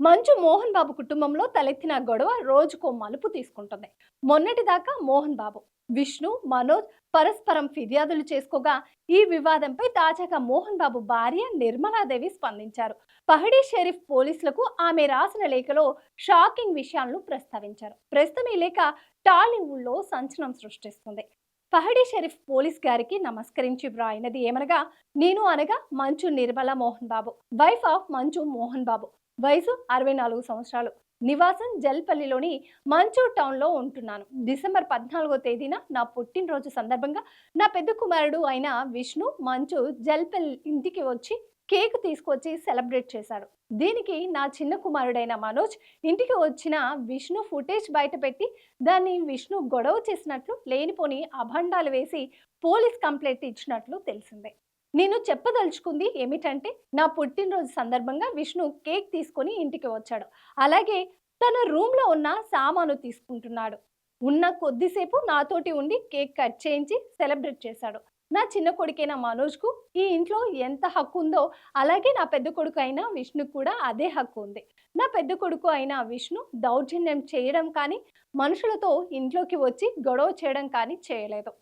మంచు మోహన్ బాబు కుటుంబంలో తలెత్తిన గొడవ రోజుకో మలుపు తీసుకుంటుంది. మొన్నటిదాకా మోహన్ బాబు విష్ణు మనోజ్ పరస్పరం ఫిర్యాదులు చేసుకోగా ఈ వివాదంపై తాజాగా మోహన్ బాబు భార్య నిర్మలాదేవి స్పందించారు. పహడీ షరీఫ్ పోలీసులకు ఆమె రాసిన లేఖలో షాకింగ్ విషయాలను ప్రస్తావించారు. ప్రస్తుతం ఈ లేఖ టాలీవుడ్లో సంచలనం సృష్టిస్తుంది. పహడీ షరీఫ్ పోలీస్ గారికి నమస్కరించి వ్రాయినది ఏమనగా నేను అనగా మంచు నిర్మల మోహన్ బాబు వైఫ్ ఆఫ్ మంచు మోహన్ బాబు వయసు అరవై నాలుగు సంవత్సరాలు. నివాసం జల్పల్లిలోని మంచు టౌన్లో ఉంటున్నాను. డిసెంబర్ పద్నాలుగో తేదీన నా పుట్టినరోజు సందర్భంగా నా పెద్ద కుమారుడు అయిన విష్ణు మంచు జల్పల్లి ఇంటికి వచ్చి కేక్ తీసుకొచ్చి సెలబ్రేట్ చేశాడు. దీనికి నా చిన్న కుమారుడైన మనోజ్ ఇంటికి వచ్చిన విష్ణు ఫుటేజ్ బయట పెట్టి దాన్ని విష్ణు గొడవ చేసినట్లు లేనిపోని అభండాలు వేసి పోలీస్ కంప్లైంట్ ఇచ్చినట్లు తెలిసిందే. నేను చెప్పదలుచుకుంది ఏమిటంటే నా పుట్టినరోజు సందర్భంగా విష్ణు కేక్ తీసుకొని ఇంటికి వచ్చాడు. అలాగే తన రూమ్లో ఉన్న సామాను తీసుకుంటున్నాడు. ఉన్న కొద్దిసేపు నాతోటి ఉండి కేక్ కట్ చేయించి సెలబ్రేట్ చేశాడు. నా చిన్న కొడుకైన మనోజ్కు ఈ ఇంట్లో ఎంత హక్కు ఉందో అలాగే నా పెద్ద కొడుకు అయిన విష్ణు కూడా అదే హక్కు ఉంది. నా పెద్ద కొడుకు అయిన విష్ణు దౌర్జన్యం చేయడం కానీ మనుషులతో ఇంట్లోకి వచ్చి గొడవ చేయడం కానీ చేయలేదు.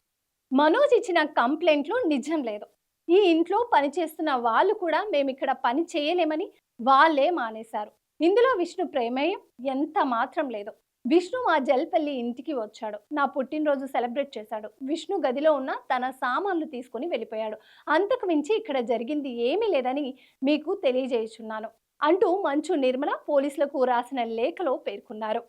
మనోజ్ ఇచ్చిన కంప్లైంట్లో నిజం లేదు. ఈ ఇంట్లో పనిచేస్తున్న వాళ్ళు కూడా మేము ఇక్కడ పని చేయలేమని వాళ్ళే మానేశారు. ఇందులో విష్ణు ప్రేమేయం ఎంత మాత్రం లేదు. విష్ణు మా జల్పల్లి ఇంటికి వచ్చాడు. నా పుట్టినరోజు సెలబ్రేట్ చేశాడు. విష్ణు గదిలో ఉన్న తన సామాన్లు తీసుకుని వెళ్ళిపోయాడు. అంతకు మించి ఇక్కడ జరిగింది ఏమీ లేదని మీకు తెలియజేయుచున్నాను అంటూ మంచు నిర్మల పోలీసులకు రాసిన లేఖలో పేర్కొన్నారు.